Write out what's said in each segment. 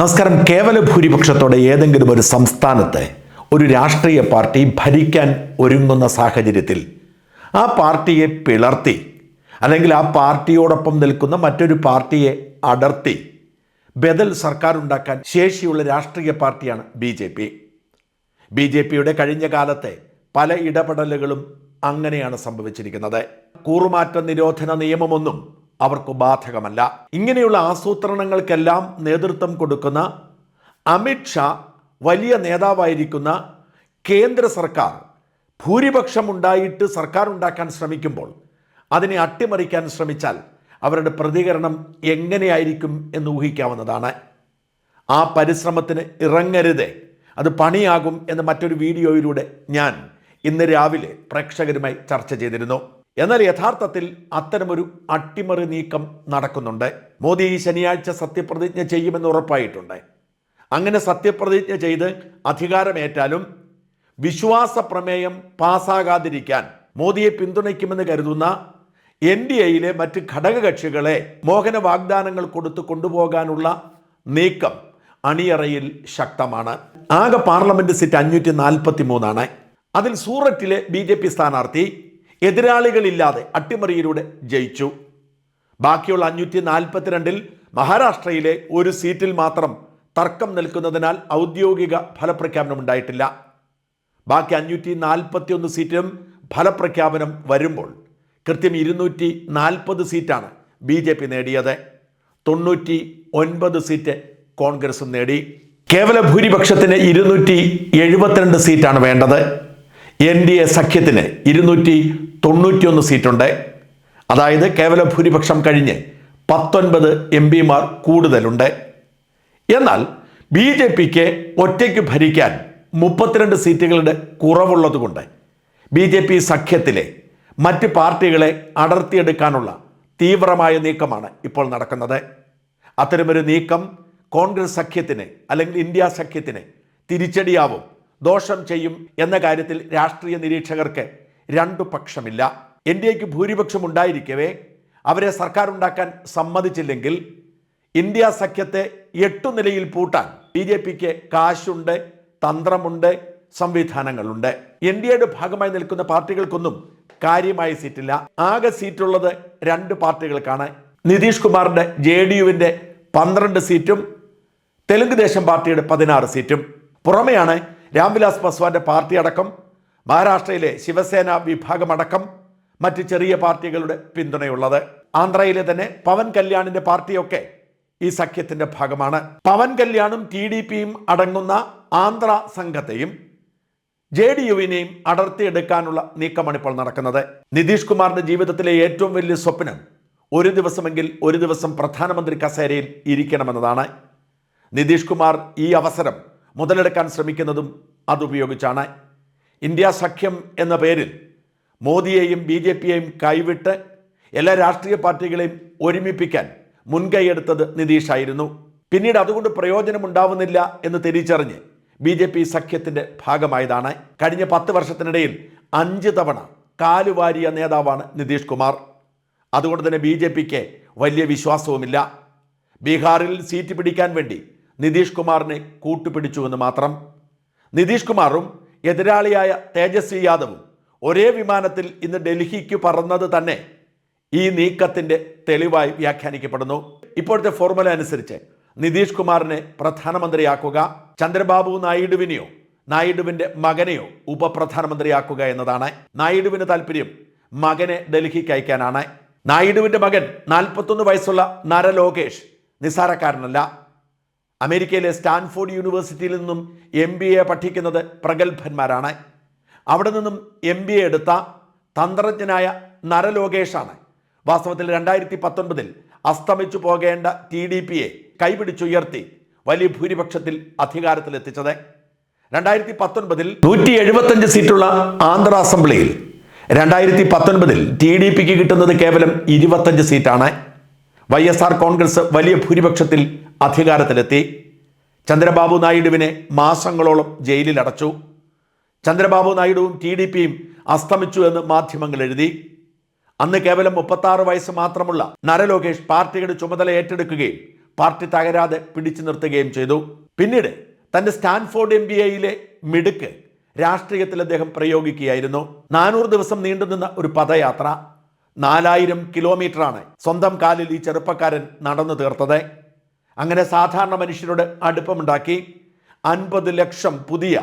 നമസ്കാരം. കേവല ഭൂരിപക്ഷത്തോടെ ഏതെങ്കിലും ഒരു സംസ്ഥാനത്തെ ഒരു രാഷ്ട്രീയ പാർട്ടി ഭരിക്കാൻ ഒരുങ്ങുന്ന സാഹചര്യത്തിൽ ആ പാർട്ടിയെ പിളർത്തി അല്ലെങ്കിൽ ആ പാർട്ടിയോടൊപ്പം നിൽക്കുന്ന മറ്റൊരു പാർട്ടിയെ അടർത്തി ബദൽ സർക്കാർ ഉണ്ടാക്കാൻ ശേഷിയുള്ള രാഷ്ട്രീയ പാർട്ടിയാണ് B J P. B J പിയുടെ കഴിഞ്ഞ കാലത്തെ പല ഇടപെടലുകളും അങ്ങനെയാണ് സംഭവിച്ചിരിക്കുന്നത്. കൂറുമാറ്റ നിരോധന നിയമമൊന്നും അവർക്ക് ബാധകമല്ല. ഇങ്ങനെയുള്ള ആസൂത്രണങ്ങൾക്കെല്ലാം നേതൃത്വം കൊടുക്കുന്ന അമിത് ഷാ വലിയ നേതാവായിരിക്കുന്ന കേന്ദ്ര സർക്കാർ ഭൂരിപക്ഷം ഉണ്ടായിട്ട് സർക്കാർ ഉണ്ടാക്കാൻ ശ്രമിക്കുമ്പോൾ അതിനെ അട്ടിമറിക്കാൻ ശ്രമിച്ചാൽ അവരുടെ പ്രതികരണം എങ്ങനെയായിരിക്കും എന്ന് ഊഹിക്കാവുന്നതാണ്. ആ പരിശ്രമത്തിന് ഇറങ്ങരുതേ. അത് പണിയാകും എന്ന് മറ്റൊരു വീഡിയോയിലൂടെ ഞാൻ ഇന്ന് രാവിലെ പ്രേക്ഷകരുമായി ചർച്ച ചെയ്തിരുന്നു. എന്നാൽ യഥാർത്ഥത്തിൽ അത്തരമൊരു അട്ടിമറി നീക്കം നടക്കുന്നുണ്ട്. മോദി ഈ ശനിയാഴ്ച സത്യപ്രതിജ്ഞ ചെയ്യുമെന്ന് ഉറപ്പായിട്ടുണ്ട്. അങ്ങനെ സത്യപ്രതിജ്ഞ ചെയ്ത് അധികാരമേറ്റാലും വിശ്വാസ പ്രമേയം പാസ്സാകാതിരിക്കാൻ മോദിയെ പിന്തുണയ്ക്കുമെന്ന് കരുതുന്ന എൻ ഡി എയിലെ മറ്റ് ഘടകകക്ഷികളെ മോഹന വാഗ്ദാനങ്ങൾ കൊടുത്തു കൊണ്ടുപോകാനുള്ള നീക്കം അണിയറയിൽ ശക്തമാണ്. ആകെ പാർലമെന്റ് സീറ്റ് അഞ്ഞൂറ്റി നാൽപ്പത്തി മൂന്നാണ് അതിൽ സൂററ്റിലെ ബി ജെ പി സ്ഥാനാർത്ഥി എതിരാളികളില്ലാതെ അട്ടിമറിയിലൂടെ ജയിച്ചു. ബാക്കിയുള്ള അഞ്ഞൂറ്റി നാൽപ്പത്തിരണ്ടിൽ മഹാരാഷ്ട്രയിലെ ഒരു സീറ്റിൽ മാത്രം തർക്കം നിൽക്കുന്നതിനാൽ ഔദ്യോഗിക ഫലപ്രഖ്യാപനം ഉണ്ടായിട്ടില്ല. ബാക്കി അഞ്ഞൂറ്റി നാൽപ്പത്തി ഒന്ന് സീറ്റിലും ഫലപ്രഖ്യാപനം വരുമ്പോൾ കൃത്യം ഇരുന്നൂറ്റി നാൽപ്പത് സീറ്റാണ് ബി ജെ പി നേടിയത്. തൊണ്ണൂറ്റി ഒൻപത് സീറ്റ് കോൺഗ്രസും നേടി. കേവല ഭൂരിപക്ഷത്തിന് ഇരുന്നൂറ്റി എഴുപത്തിരണ്ട് സീറ്റാണ് വേണ്ടത്. എൻ ഡി എ സഖ്യത്തിന് ഇരുന്നൂറ്റി തൊണ്ണൂറ്റിയൊന്ന് സീറ്റുണ്ട്. അതായത് കേവല ഭൂരിപക്ഷം കഴിഞ്ഞ് പത്തൊൻപത് എം പിമാർ കൂടുതലുണ്ട്. എന്നാൽ ബി ജെ പിക്ക് ഒറ്റയ്ക്ക് ഭരിക്കാൻ മുപ്പത്തിരണ്ട് സീറ്റുകളുടെ കുറവുള്ളതുകൊണ്ട് ബി ജെ പി സഖ്യത്തിലെ മറ്റ് പാർട്ടികളെ അടർത്തിയെടുക്കാനുള്ള തീവ്രമായ നീക്കമാണ് ഇപ്പോൾ നടക്കുന്നത്. അത്തരമൊരു നീക്കം കോൺഗ്രസ് സഖ്യത്തിന് അല്ലെങ്കിൽ ഇന്ത്യ സഖ്യത്തിന് തിരിച്ചടിയാവും ദോഷം ചെയ്യും എന്ന കാര്യത്തിൽ രാഷ്ട്രീയ നിരീക്ഷകർക്ക് രണ്ടു പക്ഷമില്ല. എൻ ഡി എക്ക് ഭൂരിപക്ഷം ഉണ്ടായിരിക്കവേ അവരെ സർക്കാർ ഉണ്ടാക്കാൻ സമ്മതിച്ചില്ലെങ്കിൽ ഇന്ത്യ സഖ്യത്തെ എട്ടു നിലയിൽ പൂട്ടാൻ ബി ജെ പിക്ക് കാശുണ്ട് തന്ത്രമുണ്ട് സംവിധാനങ്ങളുണ്ട്. എൻ ഡി എയുടെ ഭാഗമായി നിൽക്കുന്ന പാർട്ടികൾക്കൊന്നും കാര്യമായ സീറ്റില്ല. ആകെ സീറ്റുള്ളത് രണ്ട് പാർട്ടികൾക്കാണ്. നിതീഷ് കുമാറിന്റെ ജെ ഡി യുവിന്റെ പന്ത്രണ്ട് സീറ്റും തെലുങ്ക് ദേശം പാർട്ടിയുടെ പതിനാറ് സീറ്റും. പുറമെയാണ് രാംവിലാസ് പസ്വാന്റെ പാർട്ടി അടക്കം മഹാരാഷ്ട്രയിലെ ശിവസേന വിഭാഗമടക്കം മറ്റ് ചെറിയ പാർട്ടികളുടെ പിന്തുണയുള്ളത്. ആന്ധ്രയിലെ തന്നെ പവൻ കല്യാണിന്റെ പാർട്ടിയൊക്കെ ഈ സഖ്യത്തിന്റെ ഭാഗമാണ്. പവൻ കല്യാണും ടി ഡി പിയും അടങ്ങുന്ന ആന്ധ്ര സംഘത്തെയും ജെ ഡി യുവിനെയും അടർത്തിയെടുക്കാനുള്ള നീക്കമാണ് ഇപ്പോൾ നടക്കുന്നത്. നിതീഷ് കുമാറിന്റെ ജീവിതത്തിലെ ഏറ്റവും വലിയ സ്വപ്നം ഒരു ദിവസമെങ്കിൽ ഒരു ദിവസം പ്രധാനമന്ത്രി കസേരയിൽ ഇരിക്കണമെന്നതാണ്. നിതീഷ് കുമാർ ഈ അവസരം മുതലെടുക്കാൻ ശ്രമിക്കുന്നതും അതുപയോഗിച്ചാണ് ഇന്ത്യ സഖ്യം എന്ന പേരിൽ മോദിയെയും ബി ജെ പിയെയും കൈവിട്ട് എല്ലാ രാഷ്ട്രീയ പാർട്ടികളെയും ഒരുമിപ്പിക്കാൻ മുൻകൈയെടുത്തത് നിതീഷായിരുന്നു. പിന്നീട് അതുകൊണ്ട് പ്രയോജനമുണ്ടാവുന്നില്ല എന്ന് തിരിച്ചറിഞ്ഞ് ബി ജെ പി സഖ്യത്തിന്റെ ഭാഗമായതാണ്. കഴിഞ്ഞ പത്ത് വർഷത്തിനിടയിൽ അഞ്ച് തവണ കാലുവാരിയ നേതാവാണ് നിതീഷ് കുമാർ. അതുകൊണ്ട് തന്നെ ബി വലിയ വിശ്വാസവുമില്ല. ബീഹാറിൽ സീറ്റ് പിടിക്കാൻ വേണ്ടി നിതീഷ് കുമാറിനെ കൂട്ടുപിടിച്ചുവെന്ന് മാത്രം. നിതീഷ് കുമാറും എതിരാളിയായ തേജസ്വി യാദവും ഒരേ വിമാനത്തിൽ ഇന്ന് ഡൽഹിക്ക് പറന്നത് തന്നെ ഈ നീക്കത്തിന്റെ തെളിവായി വ്യാഖ്യാനിക്കപ്പെടുന്നു. ഇപ്പോഴത്തെ ഫോർമുല അനുസരിച്ച് നിതീഷ് കുമാറിനെ പ്രധാനമന്ത്രിയാക്കുക ചന്ദ്രബാബു നായിഡുവിനെയോ നായിഡുവിന്റെ മകനെയോ ഉപപ്രധാനമന്ത്രിയാക്കുക എന്നതാണ്. നായിഡുവിന് താല്പര്യം മകനെ ഡൽഹിക്ക് അയക്കാനാണ്. നായിഡുവിന്റെ മകൻ നാൽപ്പത്തൊന്ന് വയസ്സുള്ള നരലോകേഷ് നിസാരക്കാരനല്ല. അമേരിക്കയിലെ സ്റ്റാൻഫോർഡ് യൂണിവേഴ്സിറ്റിയിൽ നിന്നും എം ബി എ പഠിക്കുന്നത് പ്രഗത്ഭന്മാരാണ്. അവിടെ നിന്നും എം ബി എ എടുത്ത തന്ത്രജ്ഞനായ നരലോകേഷാണ്. വാസ്തവത്തിൽ രണ്ടായിരത്തി പത്തൊൻപതിൽ അസ്തമിച്ചു പോകേണ്ട ടി ഡി പിയെ കൈപിടിച്ചുയർത്തി വലിയ ഭൂരിപക്ഷത്തിൽ അധികാരത്തിലെത്തിച്ചത്. രണ്ടായിരത്തി പത്തൊൻപതിൽ നൂറ്റി എഴുപത്തഞ്ച് സീറ്റുള്ള ആന്ധ്ര അസംബ്ലിയിൽ രണ്ടായിരത്തി പത്തൊൻപതിൽ ടി ഡി പിക്ക് കിട്ടുന്നത് കേവലം ഇരുപത്തഞ്ച് സീറ്റാണ്. വൈ എസ് ആർ കോൺഗ്രസ് വലിയ ഭൂരിപക്ഷത്തിൽ അധികാരത്തിലെത്തി. ചന്ദ്രബാബു നായിഡുവിനെ മാസങ്ങളോളം ജയിലിൽ അടച്ചു ചന്ദ്രബാബു നായിഡുവും ടി ഡി പിയും അസ്തമിച്ചു എന്ന് മാധ്യമങ്ങൾ എഴുതി. അന്ന് കേവലം മുപ്പത്താറ് വയസ്സ് മാത്രമുള്ള നരലോകേഷ് പാർട്ടിയുടെ ചുമതല ഏറ്റെടുക്കുകയും പാർട്ടി തകരാതെ പിടിച്ചു നിർത്തുകയും ചെയ്തു. പിന്നീട് തന്റെ സ്റ്റാൻഫോർഡ് എം ബി എയിലെ മിടുക്ക് രാഷ്ട്രീയത്തിൽ അദ്ദേഹം പ്രയോഗിക്കുകയായിരുന്നു. നാനൂറ് ദിവസം നീണ്ടുനിന്ന ഒരു പദയാത്ര. നാലായിരം കിലോമീറ്ററാണ് സ്വന്തം കാലിൽ ഈ ചെറുപ്പക്കാരൻ നടന്നു തീർത്തത്. അങ്ങനെ സാധാരണ മനുഷ്യരോട് അടുപ്പമുണ്ടാക്കി അൻപത് ലക്ഷം പുതിയ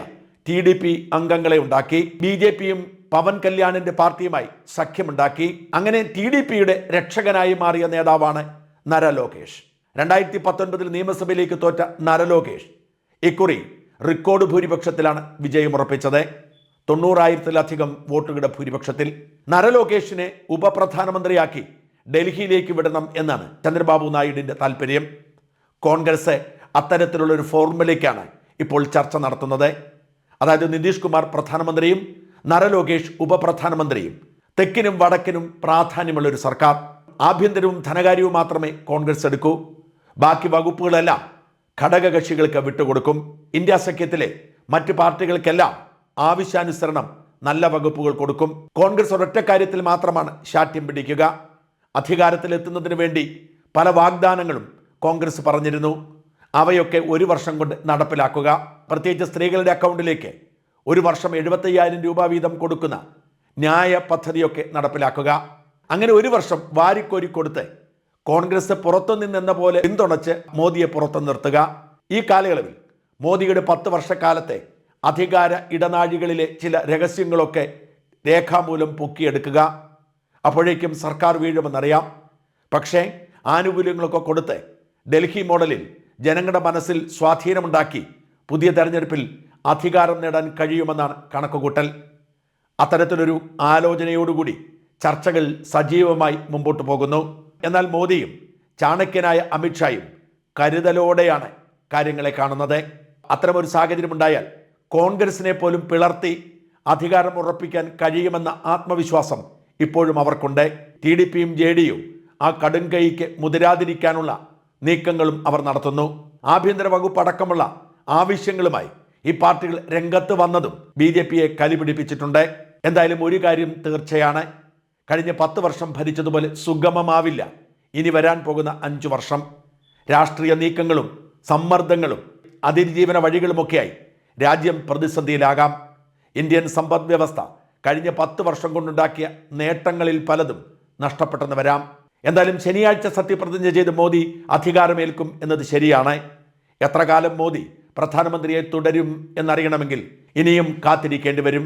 ടി ഡി പി അംഗങ്ങളെ ഉണ്ടാക്കി. ബി ജെ പിയും പവൻ കല്യാണിന്റെ പാർട്ടിയുമായി സഖ്യമുണ്ടാക്കി. അങ്ങനെ ടി ഡി പിയുടെ രക്ഷകനായി മാറിയ നേതാവാണ് നരലോകേഷ്. രണ്ടായിരത്തി പത്തൊൻപതിൽ നിയമസഭയിലേക്ക് തോറ്റ നരലോകേഷ് ഇക്കുറി റെക്കോർഡ് ഭൂരിപക്ഷത്തിലാണ് വിജയമുറപ്പിച്ചത് തൊണ്ണൂറായിരത്തിലധികം വോട്ടുകളുടെ ഭൂരിപക്ഷത്തിൽ നരലോകേഷിനെ ഉപപ്രധാനമന്ത്രിയാക്കി ഡൽഹിയിലേക്ക് വിടണം എന്നാണ് ചന്ദ്രബാബു നായിഡുവിന്റെ താല്പര്യം കോൺഗ്രസ് അത്തരത്തിലുള്ള ഒരു ഫോർമുലയ്ക്കാണ് ഇപ്പോൾ ചർച്ച നടത്തുന്നത്. അതായത് നിതീഷ് കുമാർ പ്രധാനമന്ത്രിയും നരലോകേഷ് ഉപപ്രധാനമന്ത്രിയും. തെക്കിനും വടക്കിനും പ്രാധാന്യമുള്ള ഒരു സർക്കാർ. ആഭ്യന്തരവും ധനകാര്യവും മാത്രമേ കോൺഗ്രസ് എടുക്കൂ. ബാക്കി വകുപ്പുകളെല്ലാം ഘടകകക്ഷികൾക്ക് വിട്ടുകൊടുക്കും. ഇന്ത്യ സഖ്യത്തിലെ മറ്റ് പാർട്ടികൾക്കെല്ലാം ആവശ്യാനുസരണം നല്ല വകുപ്പുകൾ കൊടുക്കും. കോൺഗ്രസ് ഒരൊറ്റ കാര്യത്തിൽ മാത്രമാണ് ശാഠ്യം പിടിക്കുക. അധികാരത്തിലെത്തുന്നതിന് വേണ്ടി പല വാഗ്ദാനങ്ങളും കോൺഗ്രസ് പറഞ്ഞിരുന്നു അവയൊക്കെ ഒരു വർഷം കൊണ്ട് നടപ്പിലാക്കുക. പ്രത്യേകിച്ച് സ്ത്രീകളുടെ അക്കൗണ്ടിലേക്ക് ഒരു വർഷം എഴുപത്തയ്യായിരം രൂപ വീതം കൊടുക്കുന്ന ന്യായ പദ്ധതിയൊക്കെ നടപ്പിലാക്കുക. അങ്ങനെ ഒരു വർഷം വാരിക്കോരി കൊടുത്ത് കോൺഗ്രസ് പുറത്തു നിന്നെന്ന പോലെ പിന്തുണച്ച് മോദിയെ പുറത്തു നിർത്തുക. ഈ കാലയളവിൽ മോദിയുടെ പത്ത് വർഷക്കാലത്തെ അധികാര ഇടനാഴികളിലെ ചില രഹസ്യങ്ങളൊക്കെ രേഖാമൂലം പൊക്കിയെടുക്കുക. അപ്പോഴേക്കും സർക്കാർ വീഴുമെന്നറിയാം. പക്ഷേ ആനുകൂല്യങ്ങളൊക്കെ കൊടുത്ത് ഡൽഹി മോഡലിൽ ജനങ്ങളുടെ മനസ്സിൽ സ്വാധീനമുണ്ടാക്കി പുതിയ തെരഞ്ഞെടുപ്പിൽ അധികാരം നേടാൻ കഴിയുമെന്നാണ് കണക്കുകൂട്ടൽ. അത്തരത്തിലൊരു ആലോചനയോടുകൂടി ചർച്ചകൾ സജീവമായി മുമ്പോട്ട് പോകുന്നു. എന്നാൽ മോദിയും ചാണക്യനായ അമിത്ഷായും കരുതലോടെയാണ് കാര്യങ്ങളെ കാണുന്നത്. അത്തരമൊരു സാഹചര്യമുണ്ടായാൽ കോൺഗ്രസിനെ പോലും പിളർത്തി അധികാരം ഉറപ്പിക്കാൻ കഴിയുമെന്ന ആത്മവിശ്വാസം ഇപ്പോഴും അവർക്കുണ്ട്. ടി ഡി പിയും ജെ ഡിയും ആ കടുംകൈക്ക് മുതിരാതിരിക്കാനുള്ള നീക്കങ്ങളും അവർ നടത്തുന്നു. ആഭ്യന്തര വകുപ്പ് അടക്കമുള്ള ആവശ്യങ്ങളുമായി ഈ പാർട്ടികൾ രംഗത്ത് വന്നതും ബി ജെ പിയെ കലിപിടിപ്പിച്ചിട്ടുണ്ട് എന്തായാലും ഒരു കാര്യം തീർച്ചയാണ്. കഴിഞ്ഞ പത്ത് വർഷം ഭരിച്ചതുപോലെ സുഗമമാവില്ല. ഇനി വരാൻ പോകുന്ന അഞ്ചു വർഷം. രാഷ്ട്രീയ നീക്കങ്ങളും സമ്മർദ്ദങ്ങളും അതിജീവന വഴികളുമൊക്കെയായി രാജ്യം പ്രതിസന്ധിയിലാകാം. ഇന്ത്യൻ സമ്പദ് വ്യവസ്ഥ കഴിഞ്ഞ പത്ത് വർഷം കൊണ്ടുണ്ടാക്കിയ നേട്ടങ്ങളിൽ പലതും നഷ്ടപ്പെട്ടെന്ന് വരാം. എന്തായാലും ശനിയാഴ്ച സത്യപ്രതിജ്ഞ ചെയ്ത് മോദി അധികാരമേൽക്കും എന്നത് ശരിയാണ്. എത്ര കാലം മോദി പ്രധാനമന്ത്രിയെ തുടരും എന്നറിയണമെങ്കിൽ ഇനിയും കാത്തിരിക്കേണ്ടി വരും.